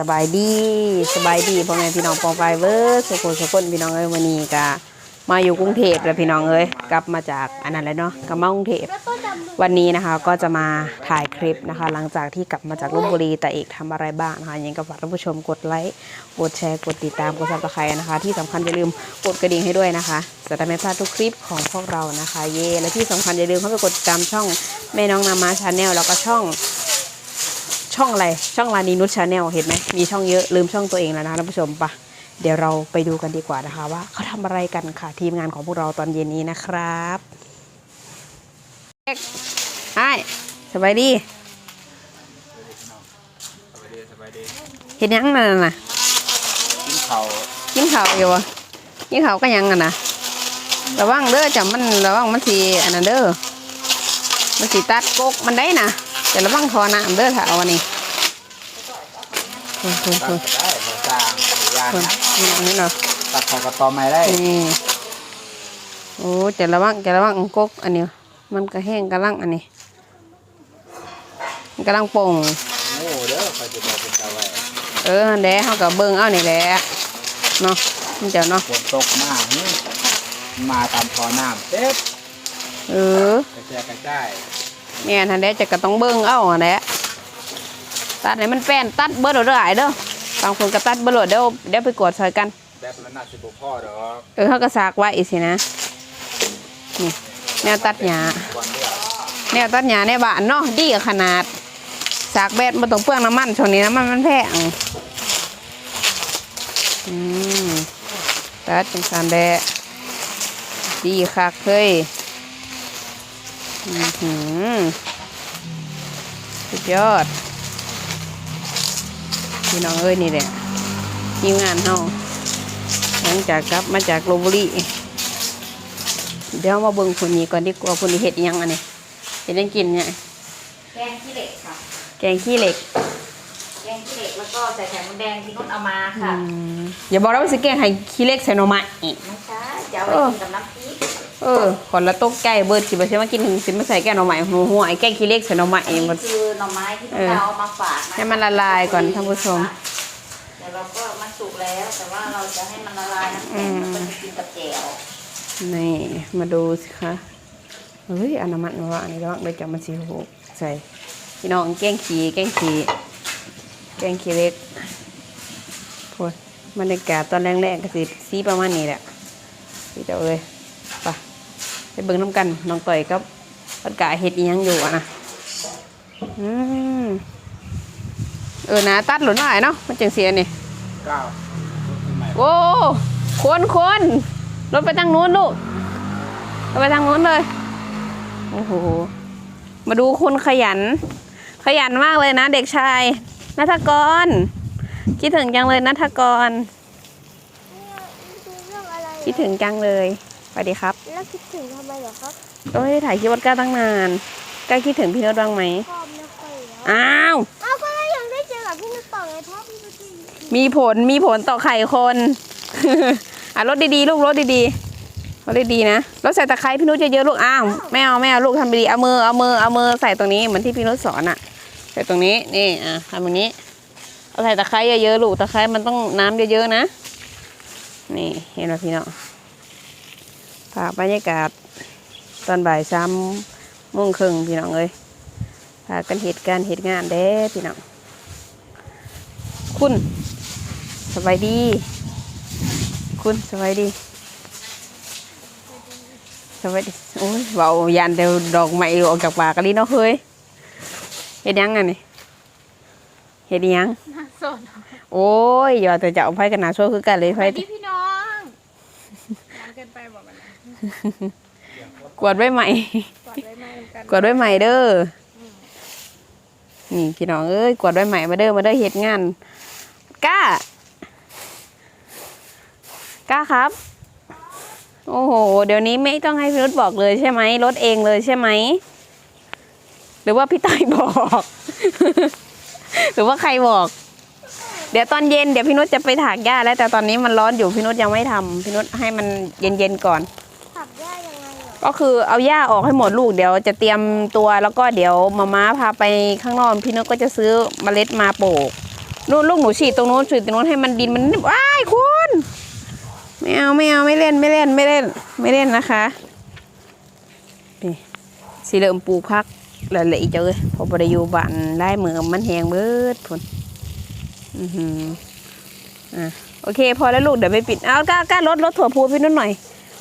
สบายดีสบายดีพ่อแม่พี่น้องปองไปเวิร์สุขสุขคนพี่น้องเอ้ยวันนี้ก็มาอยู่กรุงเทพแล้วพี่น้องเอ้ยกลับมาจากอันนั้นแล้วเนาะกลับมากรุงเทพวันนี้นะคะก็จะมาถ่ายคลิปนะคะ หลังจากที่กลับมาจากลบบุรีแต่เอกทำอะไรบ้างนะคะยังก็ฝากท่านผู้ชมกดไลค์กดแชร์กดติดตามกดซับสไครต์นะคะ ที่สำคัญอย่าลืมกดกระดิ่งให้ด้วยนะคะจะได้ไม่พลาดทุกคลิปของพวกเรานะคะ เย่และที่สำคัญอย่าลืมเข้าไปกดติดตามช่องแม่น้องนามาชาแนลแล้วก็ช่อง ช่องอะไร ช่องลานีนุชชาแนลเห็นไหมมีช่องเยอะลืมช่องตัวเองแล้วนะท่านผู้ชมปะเดี๋ยวเราไปดูกันดีกว่านะคะ ว่าเขาทำอะไรกันค่ะ ทีมงานของพวกเราตอนเย็นนี้นะครับไอ้สบายดีสบายดีสบายดีเห็นยังนั่นน่ะกินข้าวกินข้าวอยู่วะกินข้าวก็ยังอะนะระวังเด้อจัมันระวังมันสีอันนั้นเด้อมันสีตัดกกมันได้นะแต่ระวังทอน้ำเด้อถ้าเอาอันนี้ คุณคุณตัคุดณได้หัวจางหัวยางคุณนะนี่อันนี้เนาะตัดของกระตอไม้ได้นี่โอ้จะระวังจะระวังกกอันนี้มันก็แห้งกระลังอันนี้มันกำลังป่งโง่เด้อคอยจะบอกเป็นตาไว้เออแดดเขากับเบิ้งเอานี่แหละเนาะมันจ้าเนาะฝนตกมากนี่มาตามคอน้ำเต็บเออกระจายกระจายเนี่ยทันแดดจะก็ต้องเบิ้งเอาอันแหละ ตัดให้มันแป้นตัดเบิดเอาเด้อไอ้เด้อบางคนก็ตัดเบิดเอาเดี๋ยวเดี๋ยวไปกวดซอยกันแบบละนาสิบุพ่อดอกเออเขาก็สากไว้สินะนี่แนวตัดหญ้าวันเดียวแนวตัดหญ้าในบ้านเนาะดีกับขนาดสากแบดมาต้องเปลืองน้ำมันช่วงนี้น้ำมันมันแพงอืมตัดจังสันแดะดีคักเฮ้ยอือหือสุดยอด พี่น้องเอ้ยนี่แหละทีมงานเฮาหลังจากกลับมาจากโรบุรีเดี๋ยวมาเบิ่งคนนี้ก่อนดีกว่าคนนี้เห็ดอิหยังอันนี้เห็ดหยังกินเนี่ยแกงขี้เหล็กค่ะ แกงขี้เหล็ก แกงขี้เหล็กแล้วก็ใส่ไข่มดแดงที่นุ่นเอามาอืค่ะมอย่าบอกนะว่าสิแกงไข่ขี้เหล็กใส่หน่อไม้อีกไม่ใช่จะเอาไปกินกับน้ำพริก เออขอนละตกใจเบิดสิบ่ใช่มากินถึงสิมาใส่แกงหน่อไม้หัวหัวไอ้แกงขี้เล็กใส่หน่อไม้อันเองนี้มันคือหน่อไม้ที่เอนุ่นอเอามาฝากะให้มันละลายก่อนท่านผู้ชมเดี๋ยวเราก็มันสุกแล้ว แต่ว่าเราจะให้มันละลายน้ำแข็งแล้วก็จะกินกับแจ่วนี่มาดูสิคะเฮ้ยอันน้ำมันมาวางนี่แล้วเดี๋ยวจะมันสิหกใส่ พี่น้องแกงขี้แกงขี้แกงขี้เล็กโพูดบรรยากาศตอนแรกๆก็สิสีประมาณนี้แหละพี่เจ้าเอ้ย เบิ่งน้ำกันน้องต่อยกับปัดกาเฮ็ดอีหยังอยู่อะนะอืมเออนะตัดหลุนหน่อยเนาะมันจังเสียนี่เก้าใหม่โอ้คนคนรถไปทางนู้นลูกรถไปทางนู้นเลยโอ้โหมาดูคนขยัน ขยันมากเลยนะ เด็กชายนัทกร คิดถึงจังเลยนัทกรดูเรื่องอะไรคิดถึงจังเลย สวัสดีครับ แล้วคิดถึงทำไมเหรอครับก็ไม่ได้ถ่ายคลิปวัดก้าตั้งนานก้าคิดถึงพี่โนดบ้างไหมพ่อไม่ค่อยแล้วอ้าวอ้าวก็เลยยังได้เจอกับพี่นุชต่อไงเพราะพี่นุชที่มีผลมีผลต่อไข่คน อะรถดีๆ ลูกรถดีๆรถดีๆนะรถใส่ตะไคร้พี่นุชเยอะๆลูกอ้าวไม่เอาไม่เอาลูกทำดีๆเอามือเอามือเอามือใส่ตรงนี้เหมือนที่พี่นุชสอนอะ ใส่ตรงนี้นี่อะทำแบบนี้เอาใส่ตะไคร้เยอะๆลูกตะไคร้มันต้องน้ำเยอะๆนะ นี่เห็นไหมพี่น้อง ฝากบรรยากาศตอนบ่ายสามโมงครึ่งพี่น้องเอ้ยพากันเหตุการณ์เหตุงานเด้พี่น้อง คุณสบายดี คุณสบายดีสบายดีโอ้ยเบายันเดียวดอกไม้ออกจากปากกันดิเนาะเฮ้ยเฮ็ดยังไงนี่เฮ็ดยังน่าสนโอ้ยอย่าแต่จะเอาไฟกันหนาช่วยคือกันเลยไฟพี่พี่น้องมันเกินไปบอกมันนะ กวดไว้ใหม่กอดไว้มากันกวดไว้ใหม่เด้อนี่พี่น้องเอ้ยกวดไว้ใหม่มาเด้อมาเด้อเฮ็ดงานกล้ากล้าครับ โอ้โห เดี๋ยวนี้ไม่ต้องให้พี่รุธบอกเลยใช่ไหมรถเองเลยใช่ไหม หรือว่าพี่ต้อยบอก หรือว่าใครบอก เดี๋ยวตอนเย็นเดี๋ยวพี่นุชจะไปถากหญ้าแล้วแต่ตอนนี้มันร้อนอยู่พี่นุชยังไม่ทำพี่นุชให้มันเย็นๆก่อน ก็คือเอาหญ้าออกให้หมดลูกเดี๋ยวจะเตรียมตัวแล้วก็เดี๋ยวมาม้าพาไปข้างนอกพี่นุชก็จะซื้อเมล็ดมาปลูกนู่นลูกหนูฉีดตรงนู้นฉีดตรงนู้นให้มันดินมันว้ายคุณไม่เอาไม่เอาไม่เล่นไม่เล่นไม่เล่นไม่เล่นนะคะนี่สีเหลืองปลูกพักล้วเหละอีกเจ้าเอ้ยพอบริยูบ้านได้เหมือมันแหงเบิดพุนอือหืออะโอเค พอแล้วลูกเดี๋ยวไปปิดเอาก้าก้ารถรถถั่วพูพี่นุ่นหน่อย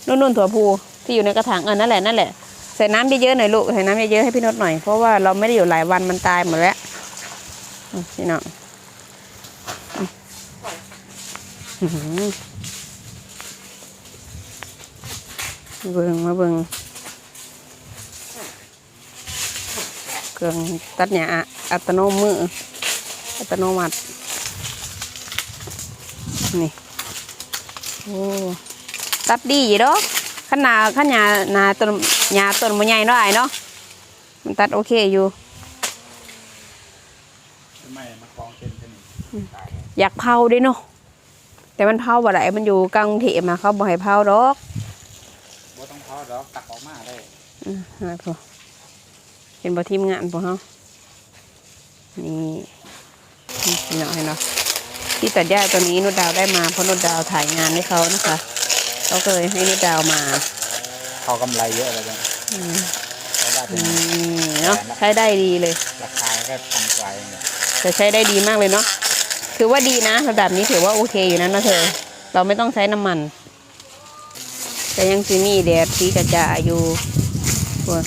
นุ่นนุ่นถั่วพู ที่อยู่ในกระถางเออนั่นแหละนั่นแหละใส่น้ำเยอะๆหน่อยลูกใส่น้ำเยอะๆให้พี่นุชหน่อยเพราะว่าเราไม่ได้อยู่หลายวันมันตายหมดแล้วพี่น้องเบิ่งมาเบิ่งเครื่องตัดหญ้าอัตโนมืออัตโนมัตินี่โอ้ตัดดีอยู่ดอก ขนาดขนาดนาต้นหญ้าต้นมันใหญ่เนาะไอ้เนาะมันตัดโอเคอยู่ ทำไมมากองเต็มเป็นตายอยากเผาเด้วยเนาะแต่มันเผาบ่ได้มันอยู่กลางกรุงเทพมาเขาบ่ให้เผาดอกบ่ต้องพอดอกตักออกมาได้อืมหาพอเห็นบ่ทีมงานพวกเขานี่นี่พี่น้องให้เนาะที่ตัดหญ้าตัวนี้นุดดาวได้มาเพราะนุดดาวถ่ายงานให้เขานะคะ เขาก็เลยให้นุดดาวมาเขากำไรเยอะเลยจ้ะอืมเขาได้เป็อืนมเนาะใช้ได้ดีเลย ราคาแค่พันกว่าเองเนี่ยแต่ใช้ได้ดีมากเลยเนาะถือว่าดีนะระดับนี้ถือว่าโอเคอยู่นะนะเธอ เราไม่ต้องใช้น้ำมัน แต่ยังซีมีแดดสีกระจายอยู่พวก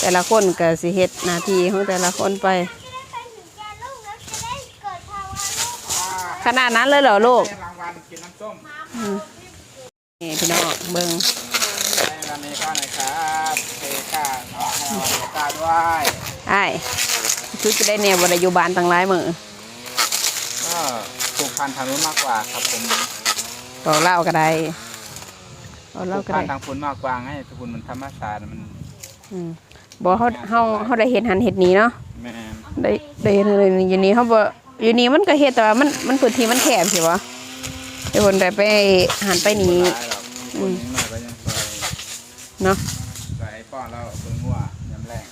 แต่ละคนก็สิเฮ็ดหนาทีของแต่ละคนไป ขนาดนั้นเลยเหรอลูกรางวัล กินน้ำส้มนี่พี่น้องเบิ่งให้วันนี้ก็หน่อยครับเทก้าน้องให้เราเทก้าด้วยไอ้ายชุดจะได้แนวบริยุบานตั้งหลายมือก็ปลูกพันธุ์ทางนู้นมากกว่าครับผมบอกเล่าก็ได้บอกปลูเล่ากก็พันได้ธุ์ทางฝุ่นมากกว่าให้ทุกคนมันธรรมชาติมันอืมบอกเขาเขาเขาได้เห็นหันเห็ดนี้เนาะแม่นได้ได้เห็นอะไรนี่อยู่นี่เขาบอกอยู่นี่มันก็เฮ็ดแต่ว่ามันมันพื้นที่มันแคบสิวะ เดี๋ยวคนได้ไปหันไปนี้เนาะซอยป้อนเราเบิ่งงัวยำแรง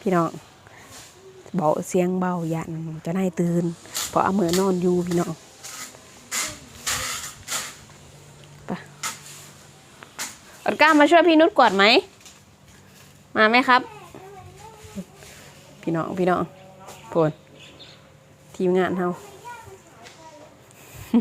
พี่น้องเบาเสียงเบายันจะนายตื่นเพราะเอามือนอนอยู่พี่น้องไปอดก้ามาช่วยพี่นุชกวาดไหม มาไหมครับ พี่น้องพี่น้องโพนทีมงานเฮา